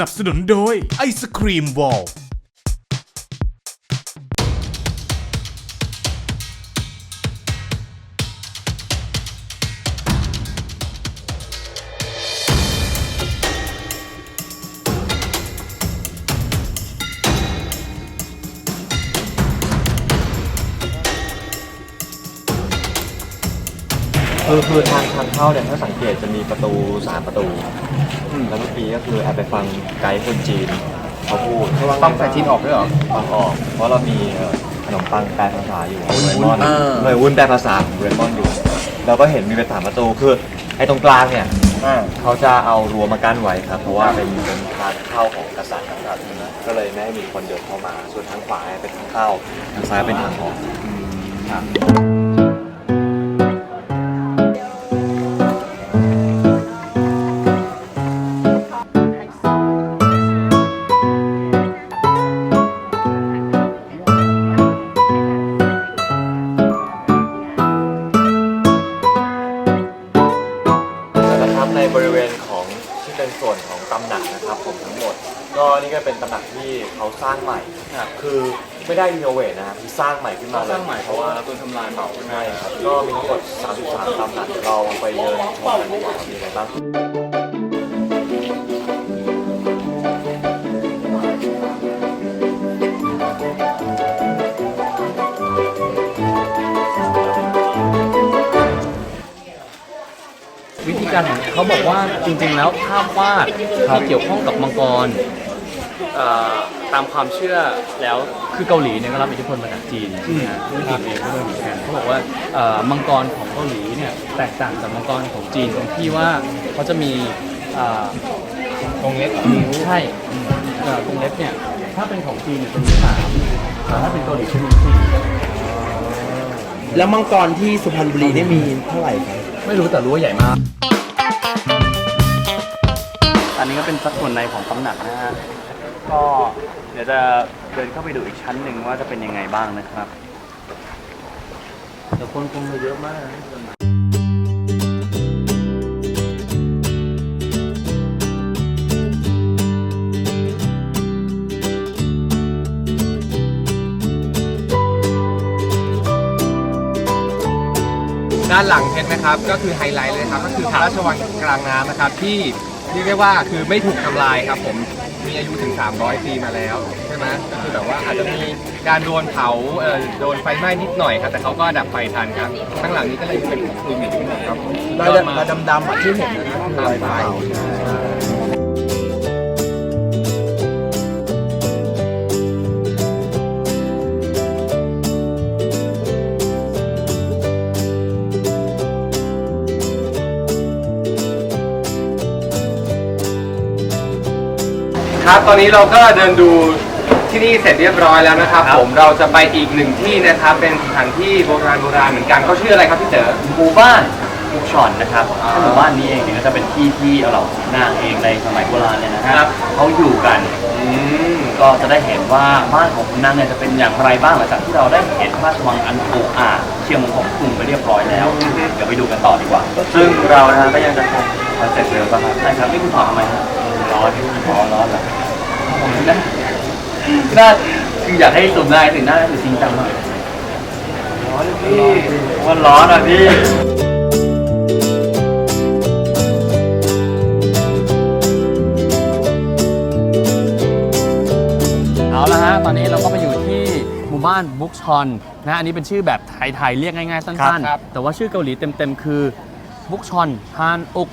นับสนุนโดยไอศครีมวอล คือคือทางทางเข้าเนี่ยถ้าสังเกตจะมีประตูสามประตู แล้วเมื่อกี้ก็คือแอบไปฟังไกด์คนจีนเขาพูดฟังภาษาจีนออกด้วยเหรอ ฟังออก เพราะเรามีเอ่อขนมปังแปลภาษาอยู่เรมอนเออเลยวุ้นแปลภาษาของเรมอนอยู่ เราก็เห็นมีเป็นสามประตูคือไอ้ตรงกลางเนี่ยอ่าเขาจะเอารั้วมากั้นไว้ครับ เพราะว่าเป็นเป็นทางเข้าของกษัตริย์นะครับก็เลยไม่ให้มีคนเดินเข้ามา ส่วนทางขวาเป็นทางเข้า ทางซ้ายเป็นทางออกครับนะครับ สร้างใหม่คือไม่ได้รีโนเวทนะครับคือสร้างใหม่ขึ้นมาเลยสร้างใหม่เพราะว่าโดนทำลายเผาใช่ครับก็มีทั้งหมด33ตำหนักเดี๋ยวเราไปเดินชมกันดีกว่ามีอะไรบ้างวิธีการของเขาบอกว่าจริงๆแล้วภาพวาดที่เกี่ยวข้องกับมังกร เอ่อ ตามความเชื่อแล้วคือเกาหลีเนี่ยก็รับอิทธิพลมาจากจีนนะฮะจีนเองก็ด้วยเหมือนกันเขาบอกว่าเอ่อมังกรของเกาหลีเนี่ยแตกต่างจากมังกรของจีนตรงที่ว่าเขาจะมีเอ่อ ตรงเล็กนิ้วใช่เอ่อกรงเล็บเนี่ย ถ้าเป็นของจีนเนี่ยเป็นสามแต่ถ้าเป็นเกาหลีจะมีสี่แล้วมังกรที่สุพรรณบุรีเนี่ยมีเท่าไหร่ครับไม่รู้แต่รู้ว่าใหญ่มาก อันนี้ก็เป็นสัดส่วนในของตำหนักนะฮะ ก็เดี๋ยวจะเดินเข้าไปดูอีกชั้นหนึ่งว่าจะเป็นยังไงบ้างนะครับแต่คนคงเยอะมากนะด้านหลังเพชรนะครับก็คือไฮไลท์เลยครับก็คือพระราชวังกลางน้ำนะครับที่เรียกได้ว่าคือไม่ถูกทำลายครับผม อายุถึง 300 ปีมาแล้วใช่ไหมก็คือแบบว่าอาจจะมีการโดนเผาเอ่อโดนไฟไหม้นิดหน่อยครับแต่เขาก็ดับไฟทันครับข้างหลังนี้ก็เลยเป็นของครูมิตขึ้นมาครับรอยรอยดำๆอะที่เห็นนะครับคือรอยไครับตอนนี้เราก็เดินดูที่นี่เสร็จเรียบร้อยแล้วนะครับ ผมเราจะไปอีกหนึ่งที่นะครับ เป็นสถานที่โบราณโบราณเหมือนกันเขาชื่ออะไรครับพี่เต๋อ หมู่บ้านบุกชอนนะครับซึ่งหมู่บ้านนี้เองเนี่ยก็จะเป็นที่ที่เรานางเองในสมัยโบราณเนี่ยนะฮะครับ เขาอยู่กันอืม ก็จะได้เห็นว่าบ้านของคุณนางเนี่ยจะเป็นอย่างไรบ้างหลังจากที่เราได้เห็นพระราชวังอันโออาเชียงมงของกรุงไปเรียบร้อยแล้วเดี๋ยวไปดูกันต่อดีกว่าซึ่งเรานะฮะก็ยังจะคงคอนเซ็ปต์เดิมป่ะครับใช่ครับนี่คุณถอดทำไมฮะ ร้อนอ๋อร้อนเหรอผมน่าน่าคืออยากให้สุดหน้าถึงหน้าคือจริงจังมากร้อนพี่มันร้อนอะพี่เอาละฮะตอนนี้เราก็มาอยู่ที่หมู่บ้านบุกชอนนะอันนี้เป็นชื่อแบบไทยๆเรียกง่ายๆสั้นครับๆแต่ว่าชื่อเกาหลีเต็มๆคือบุกชอนฮานอุก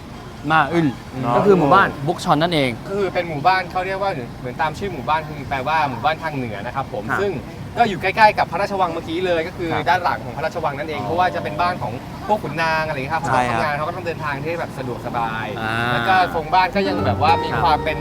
มาอึลก็คือหมู่บ้านบุกชอนนั่นเองก็คือเป็นหมู่บ้านเขาเรียกว่าเหมือนตามชื่อหมู่บ้านคือแปลว่าหมู่บ้านทางเหนือนะครับผมครับซึ่งก็อยู่ใกล้ๆกับพระราชวังเมื่อกี้เลยก็คือครับด้านหลังของพระราชวังนั่นเองเพราะว่าจะเป็นบ้านของพวกขุนนางอะไรอย่างเงี้ยครับใช่เขาครับทำงานเขาก็ต้องเดินทางที่แบบสะดวกสบายอ่าแล้วก็ทรงบ้านก็ยังแบบว่ามีครับความเป็น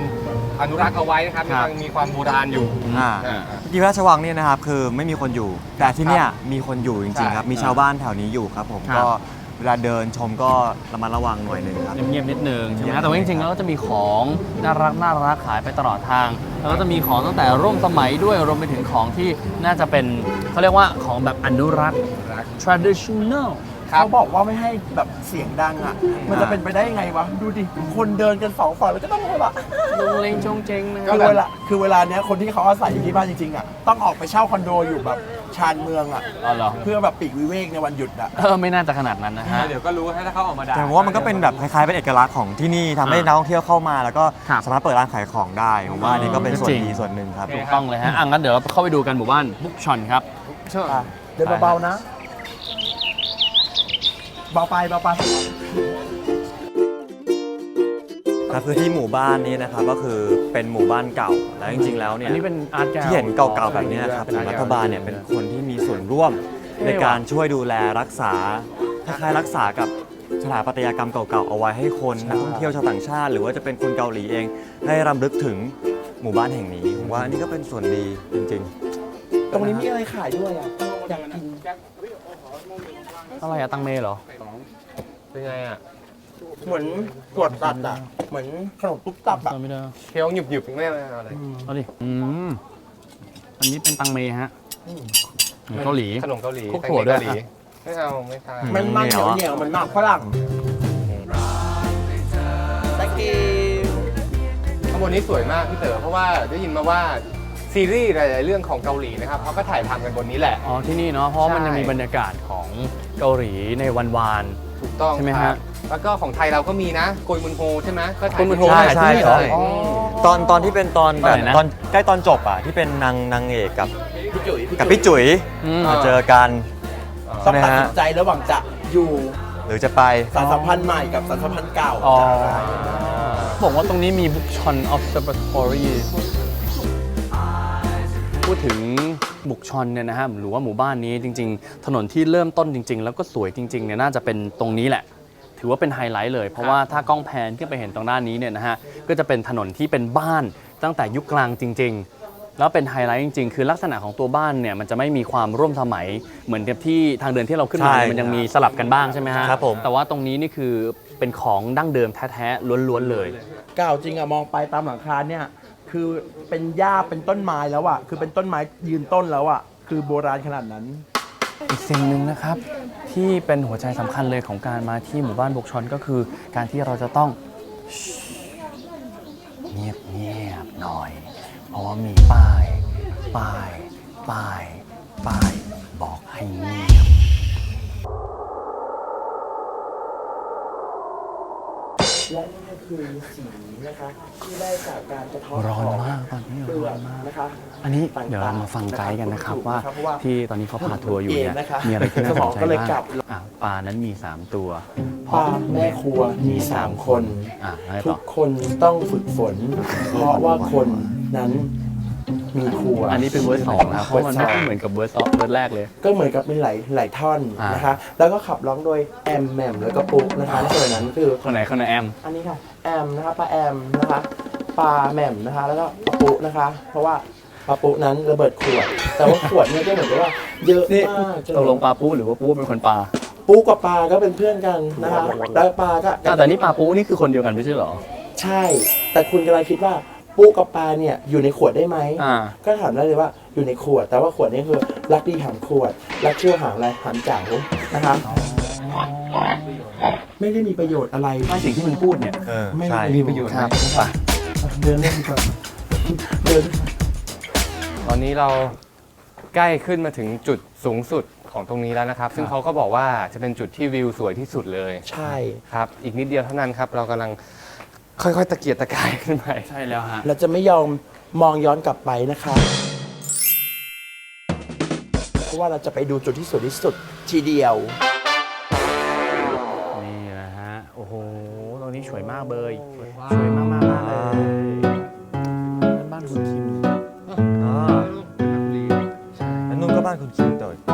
อนุรักษ์เอาไว้นะครับครับยังมีความโบราณอยู่อ่าอ่าที่พระราชวังเนี่ยนะครับคือไม่มีคนอยู่ แต่ที่เนี่ยมีคนอยู่จริงๆครับใช่มีชาวบ้านแถวนี้อยู่ครับผมครับก็เวลาเดินชมก็ระมัดระวังหน่อยหนึ่งครับ เงียบๆนิดนึงใช่ไหมเงียบๆแต่ว่าจริงๆแล้วก็จะมีของน่ารักน่ารักขายไปตลอดทาง แล้วก็จะมีของตั้งแต่ร่วมสมัยด้วยรวมไปถึงของที่น่าจะเป็นเขาเรียกว่าของแบบอนุรักษ์ traditional ครับ เขาบอกว่าไม่ให้แบบเสียงดังอะ มันจะเป็นไปได้ยังไงวะ ดูดิ คนเดินกันสองฝั่งแล้วก็ต้องแบบลงเลงจงเจงนะคือเวลาคือเวลาเนี้ยคนที่เขาอาศัยอยู่ที่บ้านจริงๆอะ ต้องออกไปเช่าคอนโดอยู่แบบชานเมืองอะ อ๋อเหรอ เพื่อแบบปีกวิเวกในวันหยุดอะ เออ ไม่น่าจะขนาดนั้นนะฮะ เดี๋ยวก็รู้ถ้าเขาออกมาด่าแต่ผมว่ามันก็เป็นแบบคล้ายๆเป็นเอกลักษณ์ของที่นี่ทำให้อ่านักท่องเที่ยวเข้ามา แล้วก็ครับ สามารถเปิดร้านขายของได้ผมว่าอันนี้ก็เป็นส่วนจริงดีส่วนหนึ่งครับ ถูกต้องเลยฮะอะงั้นเดี๋ยวเราเข้าไปดูกันหมู่บ้านบุกชอนครับอะเดินเบาๆนะ เบาไปเบาไป ครับคือที่หมู่บ้านนี้นะครับก็คือเป็นหมู่บ้านเก่าแล้วจริงๆแล้วเนี่ยอันนี้เป็นอาร์ตแกลที่เห็นเก่าๆแบบเนี้ยครับทางรัฐบาลเนี่ยเป็นคนที่มีส่วนร่วมในการช่วยดูแลรักษาคล้ายๆรักษากับสถาปัตยกรรมเก่าๆเอาไว้ให้คนนักท่องเที่ยวชาวต่างชาติ หรือว่าจะเป็นคนเกาหลีเองได้รำลึกถึงหมู่บ้านแห่งนี้ผมว่าอันนี้ก็เป็นส่วนดีจริงๆ ตรงนี้มีอะไรขายด้วยอะอยากกิน อะไรอะตังเมเหรอ เป็นไงอะเหมือนตรวจตัดอะ เหมือนขนมตุ๊บตับอะ ไม่ได้ เคี้ยวหยุบหยุบๆไม่อะไรอะไรเอาดิ อืม อันนี้เป็นตังเมฮะเกาหลี ขนมเกาหลีคลุกถั่วด้วย เกาหลีไม่เอาไม่ทาน มันมันเหนียวเหนียวๆเหมันหมากฝรั่ง thank you ข้างบนนี้สวยมากพี่เต๋อเพราะว่าได้ยินมาว่า ซีรีส์หลายๆเรื่องของเกาหลีนะครับเขาก็ถ่ายทำกันบนนี้แหละ อ๋อที่นี่เนาะเพราะว่ามันใช่จะมีบรรยากาศของเกาหลีในวันวาน ถูกต้องใช่ไหมคฮะรับแล้วก็ของไทยเราก็มีนะโกยมุนโฮใช่ไหมก็ถ่ายโกยมุนโฮที่ใช่นี่ใช่ใช่ใช่ตอนตอนที่เป็นตอนแบบอะไรนะ ตอนใกล้ตอนจบอะที่เป็นนางนางเอกกับพี่จุ๋ยกับพี่จุ๋ยอืม มาเจอกัน ต้ใช่องไหมตัดฮะ สินใจระหว่างจะอยู่หรือจะไป สารสัมพันธ์ใหม่กับสารสัมพันธ์เก่าอ๋อจะอะไรบอกว่าตรงนี้มีบุกชอน observatory พูดถึงบุกชอนเนี่ยนะฮะหรือว่าหมู่บ้านนี้จริง ๆ ถนนที่เริ่มต้นจริง ๆ แล้วก็สวยจริงๆเนี่ยน่าจะเป็นตรงนี้แหละ ถือว่าเป็นไฮไลท์เลย เพราะว่าถ้ากล้องแพนขึ้นไปเห็นตรงด้านนี้เนี่ยนะฮะก็จะเป็นถนนที่เป็นบ้านตั้งแต่ยุคกลางจริง ๆ แล้วเป็นไฮไลท์จริง ๆ คือลักษณะของตัวบ้านเนี่ยมันจะไม่มีความร่วมสมัยเหมือนกับที่ทางเดินที่เราขึ้นมาใช่เนี่ยมันยังมีสลับกันบ้างใช่ไหมฮะครับผม แต่ว่าตรงนี้นี่คือเป็นของดั้งเดิมแท้ๆล้วนๆเลย เก่าจริงอะมองไปตามหลังคาเนี่ย คือเป็นหญ้าเป็นต้นไม้แล้วอะคือเป็นต้นไม้ยืนต้นแล้วอะคือโบราณขนาดนั้น อีกสิ่งหนึ่งนะครับ ที่เป็นหัวใจสำคัญเลยของการมาที่หมู่บ้านบกชอนก็คือ การที่เราจะต้องเงียบเงียบหน่อย เพราะว่ามีป้าย ป้าย ป้าย ป้าย บอกให้เงียบ และนี่ก็คือสีนะคะที่ได้จากการกระเทาะร้อนของมากตอนนี้เปลืร้ออกนมากนะคะ อันนี้ต่างๆเดี๋ยวเรามาฟังไกด์กันนะครับว่าเพราะว่าที่ตอนนี้เขาพาทัวร์อยู่เนี่ยเกมนะคะมีอะไรที่น่าสนใจสมองก็เลยบ้างกลับอะปลานั้นมี 3 ตัวป้าแม่ครัวมีสามคนอะอะไรทุต่อกคนต้องฝึกฝน เพราะว่าคนนั้น มีครัวอันนี้เป็นเวอร์สองนะครับเพราะมันไม่ค่อยเหมือนกับเวอร์สองเวอร์แรกเลย ก็เหมือนกับเป็นหลายหลายท่อนอ่านนะคะ แล้วก็ขับร้องโดยแอมแหม่มแล้วก็ปุ๊กนะคะในส่วนนั้นคือคนไหนคนไหนแอม อันนี้ค่ะแอมนะคะปลาแอมนะคะปลาแหม่มนะคะ แล้วก็ปลาปุนะคะ เพราะว่าปลาปุนั้นระเบิดขวด แต่ว่าขวดเนี่ยก็เหมือนกับว่าเยอะมากจนตกลงปลาปูหรือว่าปูเป็นคนปลาปูกับปลาก็เป็นเพื่อนกันนะคะแล้วปลาก็อะแต่นี่ปลาปูนี่คือคนเดียวกันไม่ใช่เหรอ ใช่ แต่คุณกำลังคิดว่า ปูกับปลาเนี่ยอยู่ในขวดได้ไหม อ่า ก็ถามได้เลยว่าอยู่ในขวด แต่ว่าขวดนี้คือรักดีหางขวด รักเชื่อหางอะไรหางจ๋านะคะไม่ได้มีประโยชน์อะไร ไม่สิ่งที่มันพูดเนี่ย เออไม่ใช่ มีประโยชน์ครับไปเดินเล่นดีกว่อนเดินตอนนี้เราใกล้ขึ้นมาถึงจุดสูงสุดของตรงนี้แล้วนะครับ ซึ่งเขาก็บอกว่าจะเป็นจุดที่วิวสวยที่สุดเลยใช่ ครับ อีกนิดเดียวเท่านั้นครับ เรากำลัง ค่อยๆ ตะเกียกตะกายขึ้นไป ใช่แล้วฮะ เราจะไม่ยอมมองย้อนกลับไปนะคะ เพราะว่าเราจะไปดูจุดที่สวยที่สุดทีเดียว นี่นะฮะ โอ้โห ตรงนี้สวยมากเบยสวยมากมากๆเลยนั่นบ้านคุณคิมอ่าแล้วนุ่นก็บ้านคุณคิมต่ออีก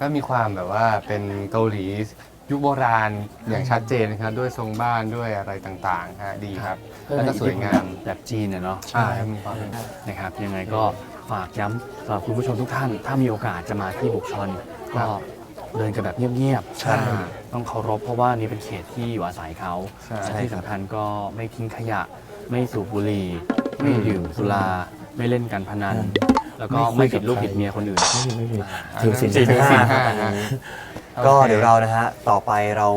ก็มีความแบบว่าเป็นเกาหลียุคโบราณอย่างชัดเจนนะครับด้วยทรงบ้านด้วยอะไรต่างๆฮะดีครับ แล้วก็สวยงามแบบจีนเนี่ยเนาะใช่มีความนะครับยังไงก็ฝากย้ำสำหรับคุณผู้ชมทุกท่าน ถ้ามีโอกาสจะมาที่บุกชอนก็เดินกันแบบเงียบๆใช่ต้องเคารพเพราะว่านี่เป็นเขตที่อยู่อาศัยเขาใช่และที่สำคัญก็ไม่ทิ้งขยะ ไม่สูบบุหรี่ไม่ดื่มสุราไม่เล่นการพนัน แล้วก็ไม่ผิดลูกผิดเมียคนอื่น ไม่มีไม่มีถือศีลศีลห้า ห้าฮะก็เดี๋ยวเรานะฮะ ต่อไปเรา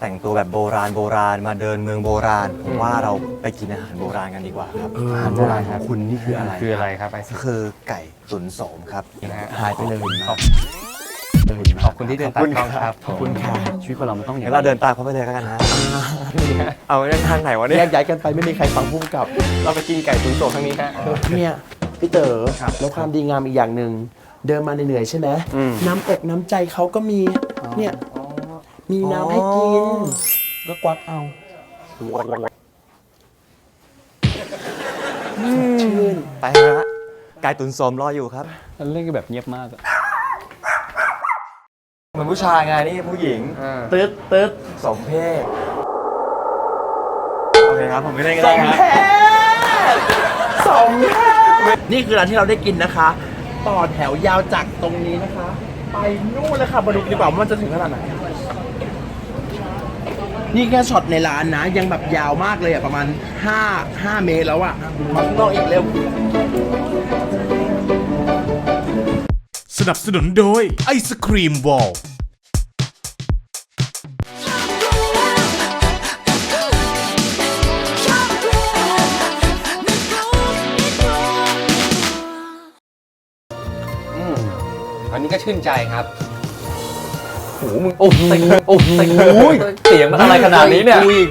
แต่งตัวแบบโบราณโบราณมาเดินเมืองโบราณผมว่าเราไปกินอาหารโบราณกันดีกว่าครับอาหารโบราณของคุณนี่คืออะไรคืออะไรครับไอซิก็คือไก่ตุ๋นโสมครับนะฮะ หายไปเลยขอบขอบคุณที่เดินตัดกล้องครับขอบคุณค่ะชีวิตของเรามันต้องอย่างงั้นเราเดินตามเขาไปเลยกันนะเอาเรื่องทางไหนวะแยเนี่ยกย้ายกันไปไม่มีใครฟังพุ่มกับ เราไปกินไก่ตุ๋นโตครั้งนี้ฮะ เนี่ย พี่เต๋อแล้วความดีงามอีกอย่างหนึ่งเดินมาเหนื่อยๆใช่ไหมน้ำอกน้ำใจเขาก็มีเนี่ยมีน้ำให้กินก็กวักเอาชื่นไปฮะไก่ตุ๋นโสมรออยู่ครับมันเล่นกันแบบเงียบมากอะเหมือนผู้ชายไงนี่ผู้หญิงตึ๊ดตึ๊ดสมเพศโอเคครับ ผมไม่ได้ก็ได้ครับสอง นี่คือร้านที่เราได้กินนะคะ ต่อแถวยาวจากตรงนี้นะคะ ไปนู่นเลยค่ะมาดูดีกว่าว่ามันจะถึงขนาดไหน นี่แค่ช็อตในร้านนะ ยังแบบยาวมากเลยอะประมาณ 5 5 เมตรแล้วอะมาข้างนอกอีกเร็ว สนับสนุนโดยไอศครีมวอล นนี้ก็ชื่นใจครับโอ้โหโอ้โหเสียงมันอะไรขนาดนี้เนี่ยกูอีก